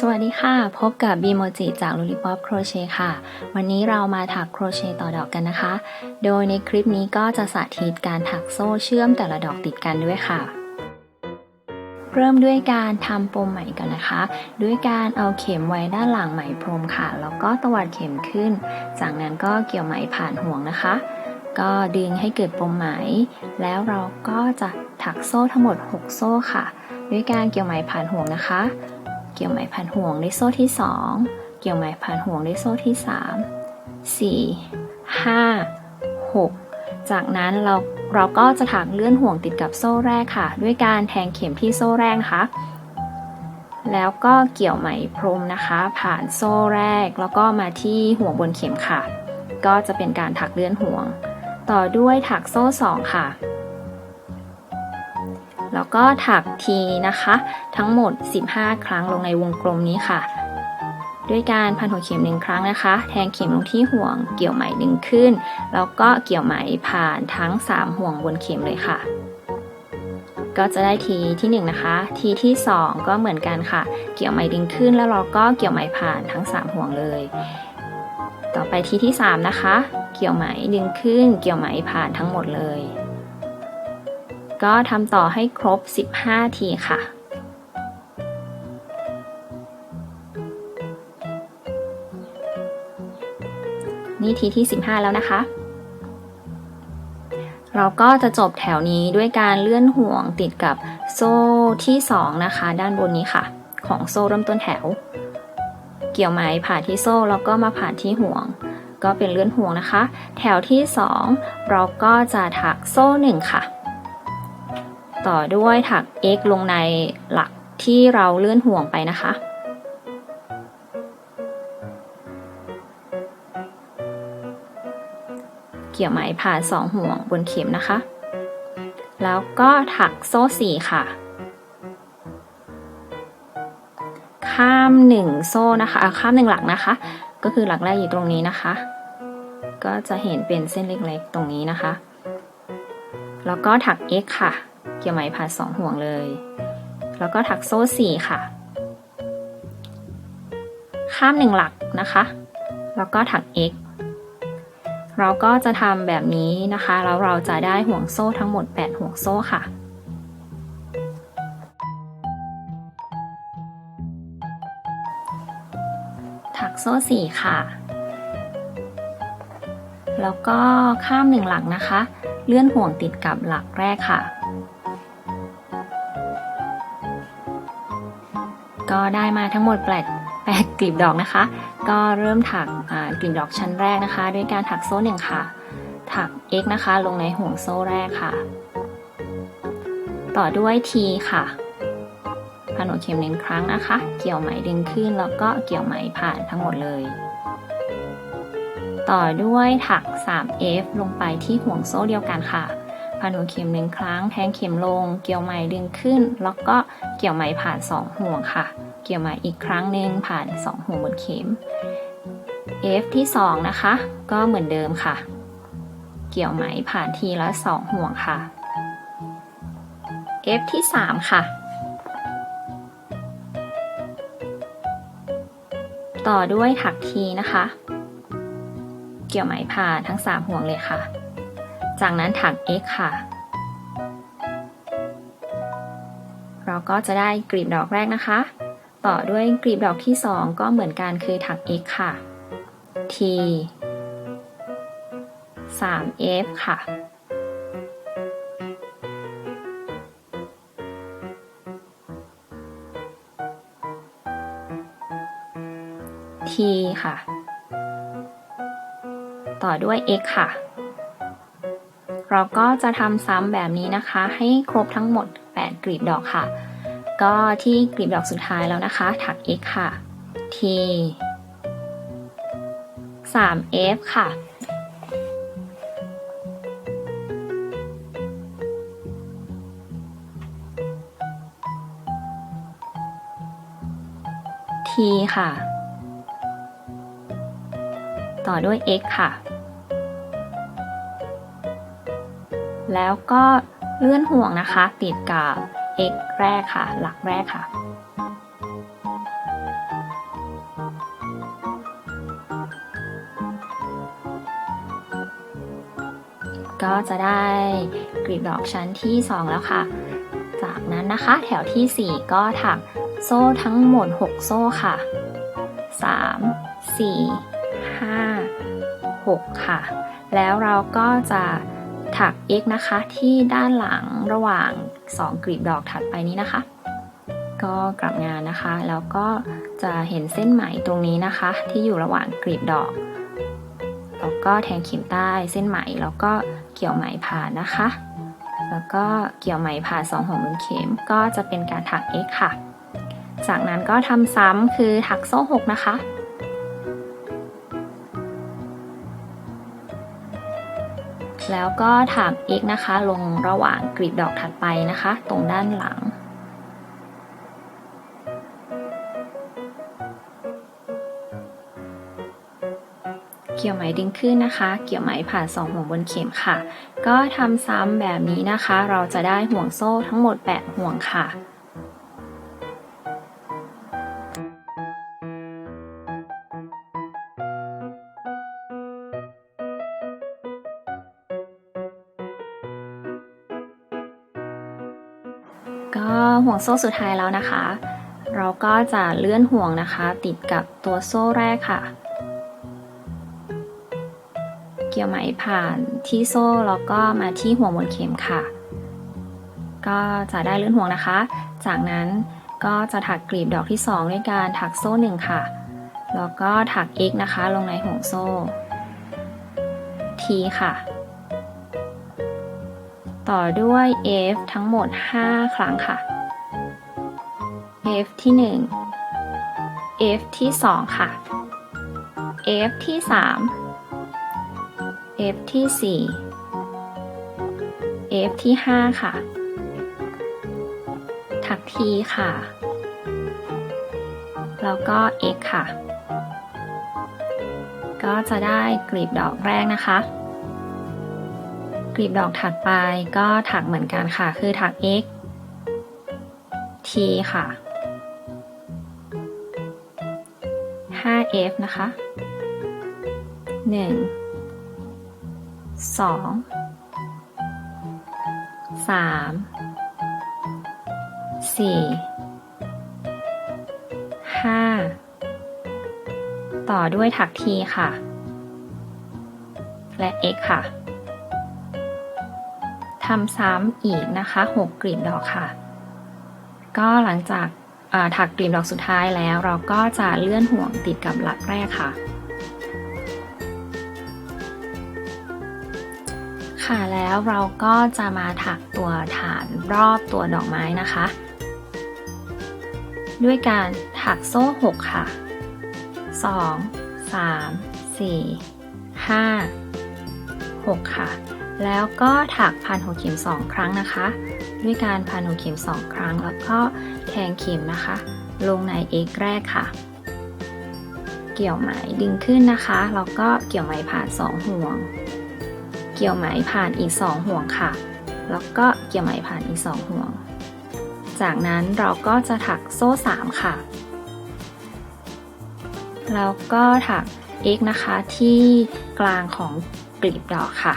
สวัสดีค่ะ พบกับบีโมจิจาก Lollipop Crochet ค่ะ วันนี้เรามาถักโครเชต์ต่อดอกกันนะคะ โดยในคลิปนี้ก็จะสาธิตการถักโซ่เชื่อมแต่ละดอกติดกันด้วยค่ะ เริ่มด้วยการทำปมไหมกันนะคะ ด้วยการเอาเข็มไว้ด้านหลังไหมพรมค่ะ แล้วก็ตวัดเข็มขึ้น จากนั้นก็เกี่ยวไหมผ่านห่วงนะคะ ก็ดึงให้เกิดปมไหม แล้วเราก็จะถักโซ่ทั้งหมด 6 โซ่ค่ะ ด้วยการเกี่ยวไหมผ่านห่วงนะคะ เกี่ยวไหมผ่านห่วงในโซ่ที่ 2 เกี่ยวไหมผ่านห่วงในโซ่ที่ 3 4 5 6 จากนั้นเราเราก็จะถักเลื่อนห่วงติดกับโซ่แรกค่ะ ด้วยการแทงเข็มที่โซ่แรกนะคะแล้วก็เกี่ยวไหมพรมนะคะ ผ่านโซ่แรกแล้วก็มาที่ห่วงบนเข็มค่ะก็จะเป็นการถักเลื่อนห่วง ต่อด้วยถักโซ่ 2 ค่ะ แล้วก็ถักทีนะคะ ทั้งหมด 15 ครั้งลงในวงกลมนี้ค่ะ ด้วยการพันหัวเข็มหนึ่งครั้งนะคะ แทงเข็มลงที่ห่วงเกี่ยวไหมดึงขึ้น แล้วก็เกี่ยวไหมผ่านทั้ง 3 ห่วงบนเข็มเลยค่ะ ก็จะได้ทีที่1นะคะ ทีที่ 2 ก็เหมือนกันค่ะ เกี่ยวไหมดึงขึ้นแล้วเราก็เกี่ยวไหมผ่านทั้ง 3 ห่วงเลย ต่อไปทีที่ 3 นะคะ เกี่ยวไหมดึงขึ้น เกี่ยวไหมผ่านทั้งหมดเลย ก็ทำต่อให้ครบ 15 ทีค่ะนี่ทีที่ 15 แล้วนะคะ เราก็จะจบแถวนี้ด้วยการเลื่อนห่วงติดกับโซ่ที่ 2 นะคะ ด้านบนนี้ค่ะ ของโซ่เริ่มต้นแถว เกี่ยวไหมผ่านที่โซ่แล้วก็มาผ่านที่ห่วง ก็เป็นเลื่อนห่วงนะคะ แถวที่ 2 เราก็จะถักโซ่ 1 ค่ะ ต่อด้วยถัก x ลงในหลักที่เราเลื่อนห่วงไปนะคะ เกี่ยวไหมผ่าน2ห่วงบนเข็มนะคะ แล้วก็ถักโซ่4ค่ะ ข้าม 1 โซ่นะคะข้าม1หลักนะคะ ก็คือหลักแรกอยู่ตรงนี้นะคะ ก็จะเห็นเป็นเส้นเล็กๆตรงนี้นะคะ แล้วก็ถัก x ค่ะ กี่ยวไหมผ่าน2ห่วงเลย แล้วก็ถักโซ่4ค่ะ ข้าม1หลักนะคะ แล้วก็ถัก x เราก็จะทำแบบนี้นะคะ แล้วเราจะได้ห่วงโซ่ทั้งหมด 8 ห่วงโซ่ค่ะถักโซ่4ค่ะ แล้วก็ข้าม1หลักนะคะ เลื่อนห่วงติดกับหลักแรกค่ะ ก็ได้มาทั้งหมดแปดแปดกลีบดอกนะคะ ก็เริ่มถักกลีบดอกชั้นแรกนะคะ ด้วยการถักโซ่หนึ่งค่ะ ถัก x นะคะ ลงในห่วงโซ่แรกค่ะ ต่อด้วย t ค่ะพันหัวเข็มหนึ่งครั้งนะคะ เกี่ยวไหมดึงขึ้นแล้วก็เกี่ยวไหมผ่านทั้งหมดเลย ต่อด้วยถัก 3f ลงไปที่ห่วงโซ่เดียวกันค่ะพันหัวเข็มหนึ่งครั้ง แทงเข็มลง เกี่ยวไหมดึงขึ้น แล้วก็เกี่ยวไหมผ่าน 2 ห่วงค่ะ เกี่ยวไหมอีกครั้งหนึ่งผ่าน 2 ห่วงบนเข็ม F ที่ 2 นะคะ ก็เหมือนเดิมค่ะ เกี่ยวไหมผ่านทีละ 2 ห่วงค่ะ F ที่ 3 ค่ะ ต่อด้วยถักทีนะคะ เกี่ยวไหมผ่านทั้ง 3 ห่วงเลยค่ะ จากนั้นถัก x ค่ะ เราก็จะได้กลีบดอกแรกนะคะ ต่อด้วยกลีบดอกที่ 2 ก็เหมือนกันคือถัก x ค่ะ t 3f ค่ะ t ค่ะ ต่อด้วย x ค่ะ เราก็จะทำซ้ำแบบนี้นะคะ ให้ครบทั้งหมด 8 กลีบดอกค่ะ ก็ที่กลีบดอกสุดท้ายแล้วนะคะ ถัก x ค่ะ t 3f ค่ะ t ค่ะ ต่อด้วย x ค่ะ แล้วก็เลื่อนห่วงนะคะ ติดกับ x แรกค่ะ หลักแรกค่ะ ก็จะได้กลีบดอกชั้นที่ 2 แล้วค่ะ จากนั้นนะคะแถวที่ 4 ก็ถักโซ่ทั้งหมด 6 โซ่ค่ะ 3 4 5 6 ค่ะ แล้วเราก็จะถัก x นะคะที่ด้านหลังระหว่าง 2กลีบดอกถัดไปนี้นะคะ ก็กลับงานนะคะ แล้วก็จะเห็นเส้นไหมตรงนี้นะคะ ที่อยู่ระหว่างกลีบดอก แล้วก็แทงเข็มใต้เส้นไหมแล้วก็เกี่ยวไหมผ่านนะคะ แล้วก็เกี่ยวไหมผ่านสองหัวบนเข็มก็จะเป็นการถัก x ค่ะ จากนั้นก็ทำซ้ำคือถักโซ่6นะคะ แล้วก็ถัก x นะคะ ลงระหว่างกลีบดอกถัดไปนะคะ ตรงด้านหลัง เกี่ยวไหมดึงขึ้นนะคะ เกี่ยวไหมผ่านสองห่วงบนเข็มค่ะ ก็ทำซ้ำแบบนี้นะคะ เราจะได้ห่วงโซ่ทั้งหมด 8 ห่วงค่ะ ก็ห่วงโซ่สุดท้ายแล้วนะคะ เราก็จะเลื่อนห่วงนะคะ ติดกับตัวโซ่แรกค่ะ เกี่ยวไหมผ่านที่โซ่แล้วก็มาที่ห่วงบนเข็มค่ะ ก็จะได้เลื่อนห่วงนะคะ จากนั้นก็จะถักกลีบดอกที่ 2 ด้วยการถักโซ่หนึ่งค่ะ แล้วก็ถัก x นะคะ ลงในห่วงโซ่ t ค่ะ ต่อด้วย f ทั้งหมด 5 ครั้งค่ะ f ที่ 1 f ที่ 2 ค่ะ f ที่ 3 f ที่ 4 f ที่ 5 ค่ะ ถัก t ค่ะ แล้วก็ x ค่ะ ก็จะได้กลีบดอกแรกนะคะ กลีบดอกถัดไปก็ถักเหมือนกันค่ะ คือถัก x t ค่ะ 5f นะคะ 1 2 3 4 5 ต่อด้วยถัก t ค่ะ และ x ค่ะ ทำซ้ำอีกนะคะ6กลีบดอกค่ะ ก็หลังจากถักกลีบดอกสุดท้ายแล้วเราก็จะเลื่อนห่วงติดกับหลักแรกค่ะ ค่ะแล้วเราก็จะมาถักตัวฐานรอบตัวดอกไม้นะคะ ด้วยการถักโซ่ 6 ค่ะ 2 3 4 5 6 ค่ะ แล้วก็ถักพันหัวเข็ม2ครั้งนะคะ ด้วยการพันหัวเข็ม2ครั้ง แล้วก็แทงเข็มนะคะ ลงใน x แรกค่ะ เกี่ยวไหมดึงขึ้นนะคะแล้วก็เกี่ยวไหมผ่าน2ห่วง เกี่ยวไหมผ่านอีก2ห่วงค่ะ แล้วก็เกี่ยวไหมผ่านอีก2ห่วง จากนั้นเราก็จะถักโซ่3ค่ะ แล้วก็ถัก x นะคะที่กลางของกลีบดอกค่ะ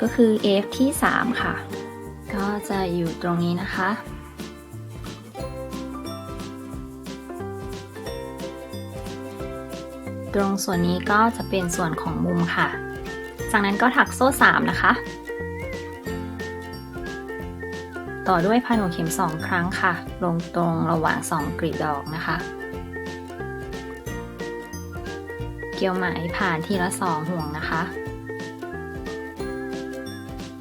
ก็คือ f ที่ 3 ค่ะ ก็จะอยู่ตรงนี้นะคะ ตรงส่วนนี้ก็จะเป็นส่วนของมุมค่ะ จากนั้นก็ถักโซ่ 3 นะคะ ต่อด้วยพันหัวเข็ม 2 ครั้งค่ะ ลงตรงระหว่าง 2กลีบดอกนะคะ เกี่ยวไหมผ่านทีละ 2 ห่วงนะคะ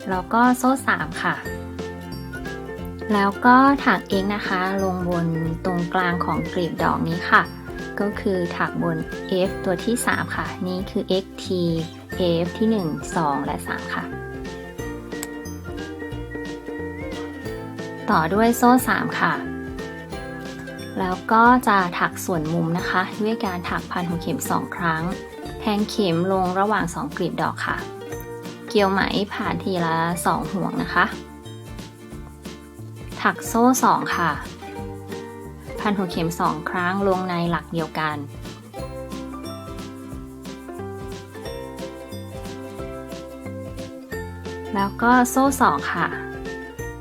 แล้วก็โซ่3ค่ะ แล้วก็ถักเองนะคะ ลงบนตรงกลางของกลีบดอกนี้ค่ะ ก็คือถักบน F ตัวที่ 3 ค่ะ นี่คือ X T F ที่ 1 2 และ 3 ค่ะ ต่อด้วยโซ่ 3 ค่ะ แล้วก็จะถักส่วนมุมนะคะ ด้วยการถักพันหัวเข็ม 2 ครั้ง แทงเข็มลงระหว่าง 2 กลีบดอกค่ะ เกี่ยวไหมผ่านทีละ 2 ห่วงนะคะ ถักโซ่ 2 ค่ะ พันหัวเข็ม 2 ครั้งลงในหลักเดียวกันแแล้วก็โซ่สองค่ะ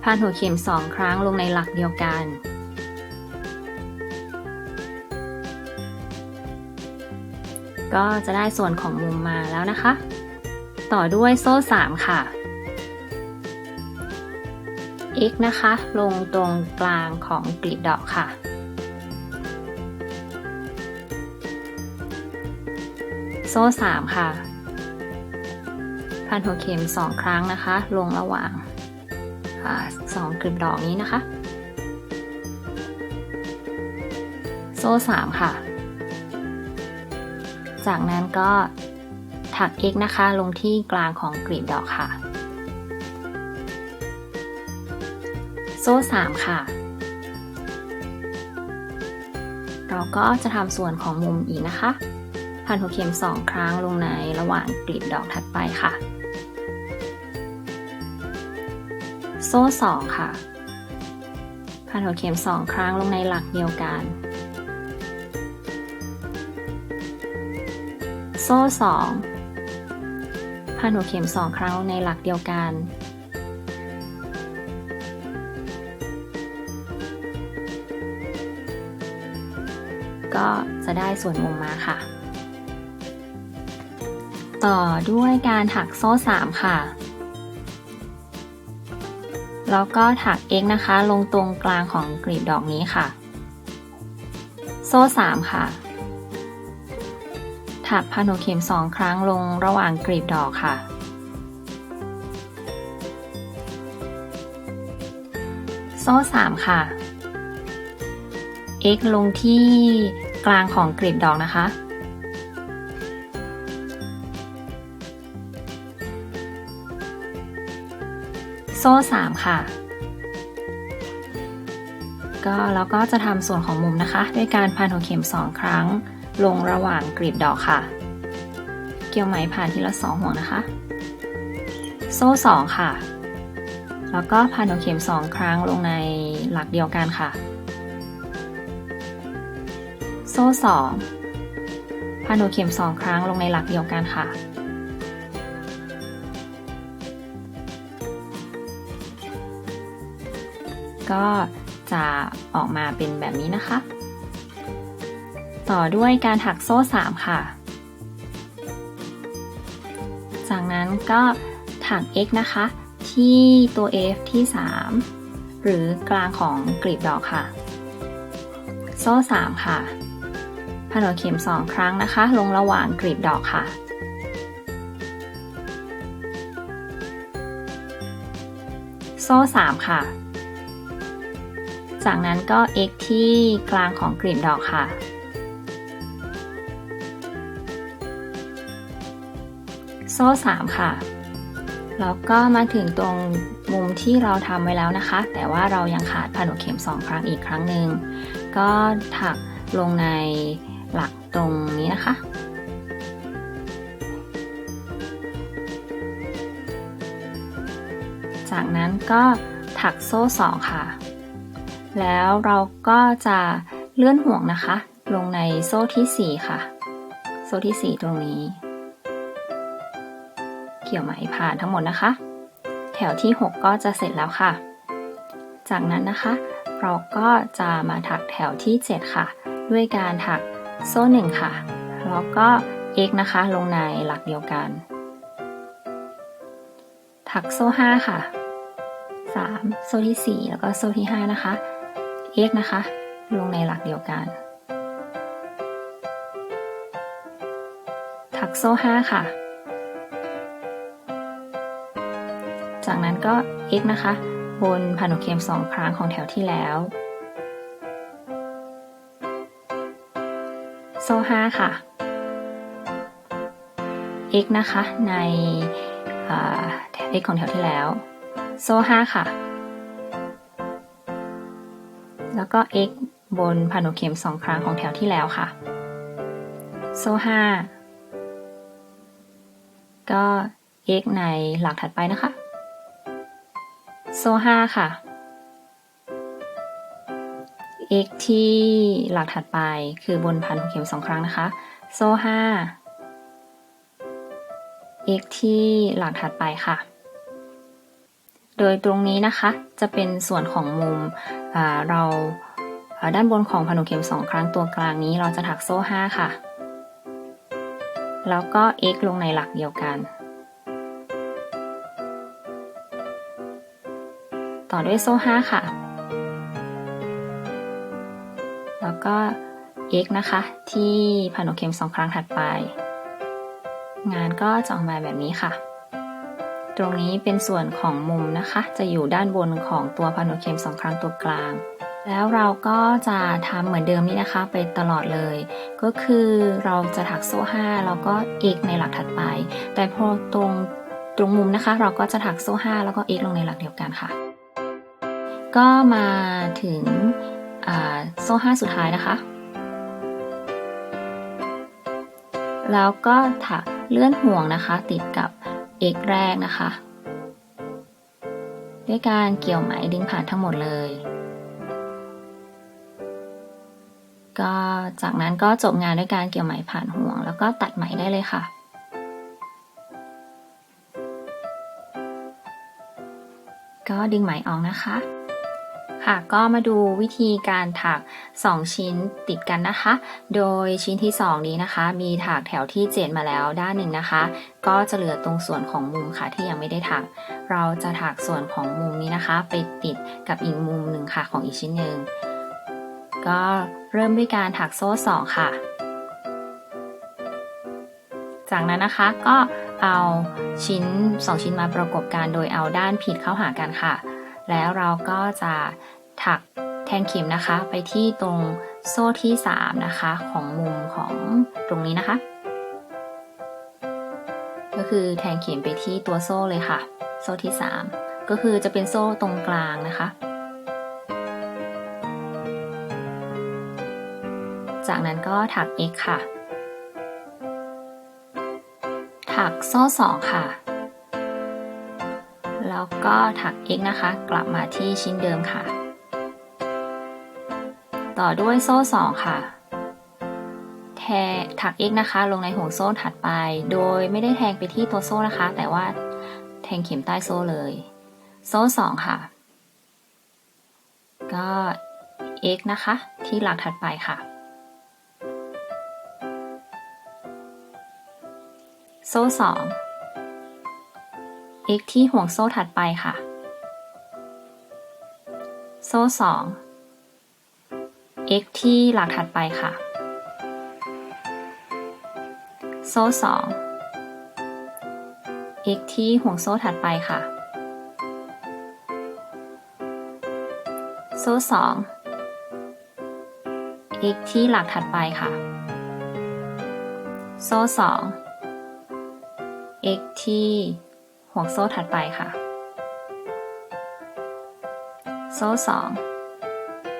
พันหัวเข็มสองครั้งลงในหลักเดียวกันก็จะได้ส่วนของมุมมาแล้วนะคะ ต่อด้วยโซ่สามค่ะ x นะคะ ลงตรงกลางของกลีบดอกค่ะ โซ่สามค่ะ พันหัวเข็มสองครั้งนะคะ ลงระหว่างสองกลีบดอกนี้นะคะ โซ่สามค่ะ จากนั้นก็ ถัก x นะคะ ลงที่กลางของกลีบดอกค่ะ โซ่ 3 ค่ะ เราก็จะทำส่วนของมุมอีกนะคะพันหัวเข็ม 2 ครั้งลงในระหว่างกลีบดอกถัดไปค่ะ โซ่ 2 ค่ะพันหัวเข็ม 2 ครั้งลงในหลักเดียวกันโซ่2 ผ่าดหัวเข็มสองครั้งในหลักเดียวกัน ก็จะได้ส่วนมุมมาค่ะ ต่อด้วยการถักโซ่ 3 ค่ะ แล้วก็ถักเอ็กนะคะ ลงตรงกลางของกลีบดอกนี้ค่ะ โซ่ 3 ค่ะ ถักพันหัวเข็มสองครั้งลงระหว่างกลีบดอกค่ะ โซ่สามค่ะ x ลงที่กลางของกลีบดอกนะคะ โซ่สามค่ะ ก็แล้วก็จะทำส่วนของมุมนะคะ ด้วยการพันหัวเข็มสองครั้ง ลงระหว่างกลีบดอกค่ะ เกี่ยวไหมผ่านทีละสองห่วงนะคะ โซ่สองค่ะ แล้วก็พันหัวเข็มสองครั้งลงในหลักเดียวกันค่ะ โซ่สองพันหัวเข็มสองครั้งลงในหลักเดียวกันค่ะก็จะออกมาเป็นแบบนี้นะคะ ต่อด้วยการถักโซ่ 3 ค่ะ จากนั้นก็ถัก x นะคะ ที่ตัว f ที่ 3 หรือกลางของกลีบดอกค่ะ โซ่ 3 ค่ะพันหัวเข็ม 2 ครั้งนะคะ ลงระหว่างกลีบดอกค่ะ โซ่ 3 ค่ะ จากนั้นก็ x ที่กลางของกลีบดอกค่ะ โซ่ 3 ค่ะ แล้วก็มาถึงตรงมุมที่เราทำไว้แล้วนะคะ แต่ว่าเรายังขาดพันหัวเข็ม 2 ครั้งอีกครั้งหนึ่ง ก็ถักลงในหลักตรงนี้นะคะจากนั้นก็ถักโซ่2ค่ะ แล้วเราก็จะเลื่อนห่วงนะคะ ลงในโซ่ที่ 4 ค่ะ โซ่ที่ 4 ตรงนี้ เกี่ยวไหมผ่านทั้งหมดนะคะ แถวที่ 6 ก็จะเสร็จแล้วค่ะ จากนั้นนะคะ เราก็จะมาถักแถวที่ 7 ค่ะ ด้วยการถักโซ่1ค่ะ แล้วก็ x นะคะลงในหลักเดียวกัน ถักโซ่5ค่ะ 3 โซ่ที่ 4 แล้วก็โซ่ที่ 5 นะคะ x นะคะ ลงในหลักเดียวกัน ถักโซ่5ค่ะ ก็ x นะคะ บนพันหัวเข็ม2 ครั้งของแถวที่แล้ว โซ่5ค่ะ x นะคะ ในแถว x ของแถวที่แล้ว โซ่5ค่ะ แล้วก็ x บนพันหัวเข็ม2 ครั้งของแถวที่แล้วค่ะ โซ่5ก็ x ในหลักถัดไปนะคะ โซ่5ค่ะ x ที่หลักถัดไปคือบนพันหัวเข็ม2ครั้งนะคะ โซ่5 x ที่หลักถัดไปค่ะ โดยตรงนี้นะคะจะเป็นส่วนของมุมเราด้านบนของผนุเข็มสองครั้งตัวกลางนี้เราจะถักโซ่5ค่ะ แล้วก็ x ลงในหลักเดียวกัน ต่อด้วยโซ่5ค่ะ แล้วก็ x นะคะ ที่ผนุเข็มสองครั้งถัดไป งานก็จะออกมาแบบนี้ค่ะ ตรงนี้เป็นส่วนของมุมนะคะ จะอยู่ด้านบนของตัวผนุเข็มสองครั้งตัวกลางแล้วเราก็จะทำเหมือนเดิมนี่นะคะ ไปตลอดเลย ก็คือเราจะถักโซ่5แล้วก็ x ในหลักถัดไป แต่พอตรงตรงมุมนะคะ เราก็จะถักโซ่5แล้วก็ x ลงในหลักเดียวกันค่ะ ก็มาถึงโซ่5สุดท้ายนะคะ แล้วก็ถักเลื่อนห่วงนะคะ ติดกับ x แรกนะคะ ด้วยการเกี่ยวไหมดึงผ่านทั้งหมดเลย ก็จากนั้นก็จบงานด้วยการเกี่ยวไหมผ่านห่วง แล้วก็ตัดไหมได้เลยค่ะก็ดึงไหมออกนะคะ ค่ะก็มาดูวิธีการถัก 2 ชิ้นติดกันนะคะ โดยชิ้นที่ 2 นี้นะคะ มีถักแถวที่ 7 มาแล้วด้านหนึ่งนะคะ ก็จะเหลือตรงส่วนของมุมค่ะที่ยังไม่ได้ถัก เราจะถักส่วนของมุมนี้นะคะ ไปติดกับอีกมุมหนึ่งค่ะของอีกชิ้นหนึ่งก็เริ่มด้วยการถักโซ่2ค่ะ จากนั้นนะคะก็เอาชิ้น 2 ชิ้นมาประกบกันโดยเอาด้านผิดเข้าหากันค่ะแล้วเราก็จะ ถักแทงเข็มนะคะ ไปที่ตรงโซ่ที่ 3 นะคะ ของมุมของตรงนี้นะคะ ก็คือแทงเข็มไปที่ตัวโซ่เลยค่ะ โซ่ที่ 3 ก็คือจะเป็นโซ่ตรงกลางนะคะ จากนั้นก็ถัก x ค่ะ ถักโซ่ 2 ค่ะแล้วก็ถัก x นะคะ กลับมาที่ชิ้นเดิมค่ะ ต่อด้วยโซ่2ค่ะ แทถัก x นะคะ ลงในห่วงโซ่ถัดไป โดยไม่ได้แทงไปที่ตัวโซ่นะคะ แต่ว่าแทงเข็มใต้โซ่เลย โซ่2ค่ะ ก็ x นะคะ ที่หลักถัดไปค่ะ โซ่2 x ที่ห่วงโซ่ถัดไปค่ะ โซ่2 x ที่หลักถัดไปค่ะ โซ่ 2 x ที่ห่วงโซ่ถัดไปค่ะ โซ่ 2 x ที่หลักถัดไปค่ะ โซ่ 2 x ที่ห่วงโซ่ถัดไปค่ะ โซ่ 2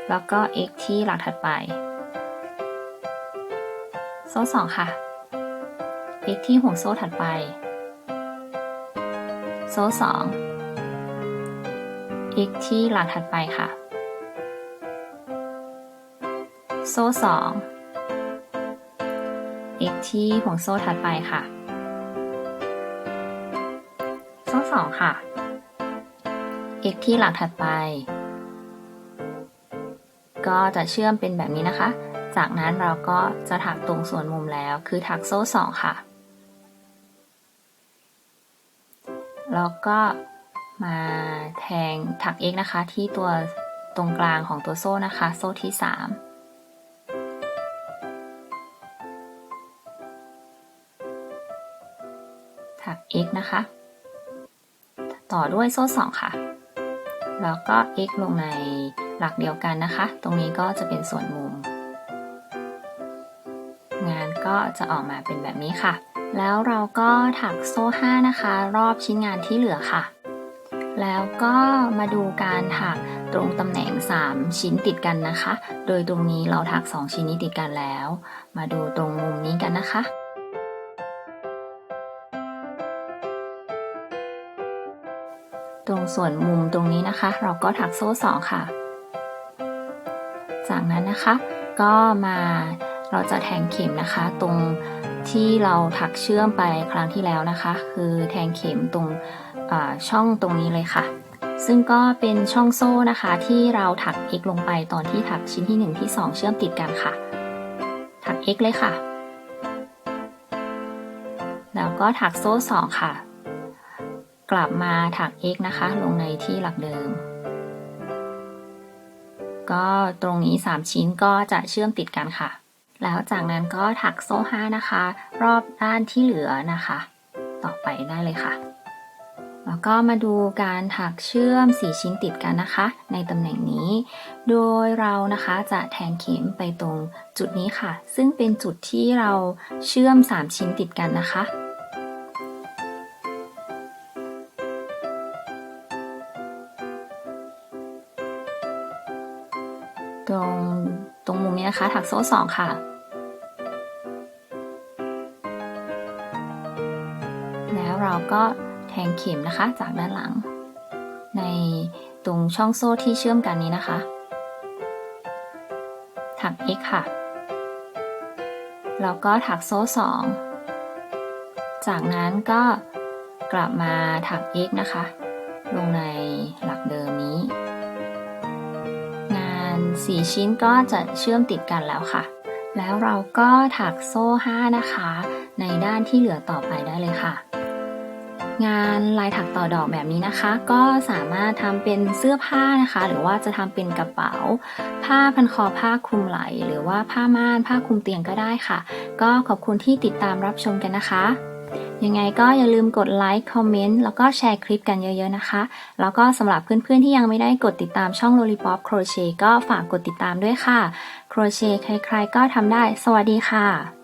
แล้วก็ x ที่หลักถัดไป โซ่2ค่ะ x ที่ห่วงโซ่ถัดไป โซ่2 x ที่หลักถัดไปค่ะ โซ่2 x ที่ห่วงโซ่ถัดไปค่ะ โซ่สองค่ะ x ที่หลักถัดไป ก็จะเชื่อมเป็นแบบนี้นะคะ จากนั้นเราก็จะถักตรงส่วนมุมแล้ว คือถักโซ่สองค่ะ แล้วก็มาแทงถัก x นะคะ ที่ตัวตรงกลางของตัวโซ่นะคะ โซ่ที่3ถัก x นะคะ ต่อด้วยโซ่ 2 ค่ะ แล้วก็ x ลงใน หลักเดียวกันนะคะ ตรงนี้ก็จะเป็นส่วนมุม งานก็จะออกมาเป็นแบบนี้ค่ะ แล้วเราก็ถักโซ่5นะคะ รอบชิ้นงานที่เหลือค่ะ แล้วก็มาดูการถักตรงตำแหน่ง 3 ชิ้นติดกันนะคะ โดยตรงนี้เราถัก 2 ชิ้นนี้ติดกันแล้ว มาดูตรงมุมนี้กันนะคะตรงส่วนมุมตรงนี้นะคะ เราก็ถักโซ่2ค่ะ จากนั้นนะคะก็มาเราจะแทงเข็มนะคะ ตรงที่เราถักเชื่อมไปครั้งที่แล้วนะคะ คือแทงเข็มตรงช่องตรงนี้เลยค่ะ ซึ่งก็เป็นช่องโซ่นะคะ ที่เราถัก x ลงไปตอนที่ถักชิ้นที่ 1 ที่ 2 เชื่อมติดกันค่ะ ถัก x เลยค่ะ แล้วก็ถักโซ่ 2 ค่ะ กลับมาถัก x นะคะ ลงในที่หลักเดิม ก็ตรงนี้ 3 ชิ้นก็จะเชื่อมติดกันค่ะ แล้วจากนั้นก็ถักโซ่5นะคะ รอบด้านที่เหลือนะคะ ต่อไปได้เลยค่ะ แล้วก็มาดูการถักเชื่อม 4 ชิ้นติดกันนะคะ ในตำแหน่งนี้ โดยเรานะคะจะแทงเข็มไปตรงจุดนี้ค่ะ ซึ่งเป็นจุดที่เราเชื่อม 3 ชิ้นติดกันนะคะ นะคะ ถักโซ่สองค่ะ แล้วเราก็แทงเข็มนะคะจากด้านหลัง ในตรงช่องโซ่ที่เชื่อมกันนี้นะคะ ถัก x ค่ะ แล้วก็ถักโซ่สอง จากนั้นก็กลับมาถัก x นะคะ ลงในหลัก 4 ชิ้นก็จะเชื่อมติดกันแล้วค่ะ แล้วเราก็ถักโซ่ 5 นะคะ ในด้านที่เหลือต่อไปได้เลยค่ะ งานลายถักต่อดอกแบบนี้นะคะ ก็สามารถทำเป็นเสื้อผ้านะคะ หรือว่าจะทำเป็นกระเป๋า ผ้าพันคอผ้าคลุมไหล่หรือว่าผ้าม่านผ้าคลุมเตียงก็ได้ค่ะ ก็ขอบคุณที่ติดตามรับชมกันนะคะ ยังไงก็อย่าลืมกดไลค์คอมเมนต์แล้วก็แชร์คลิปกันเยอะ ๆนะคะ แล้วก็สำหรับเพื่อนๆที่ยังไม่ได้กดติดตามช่อง Lollipop Crochet ก็ฝากกดติดตามด้วยค่ะ โครเชต์ใครๆก็ทำได้ สวัสดีค่ะ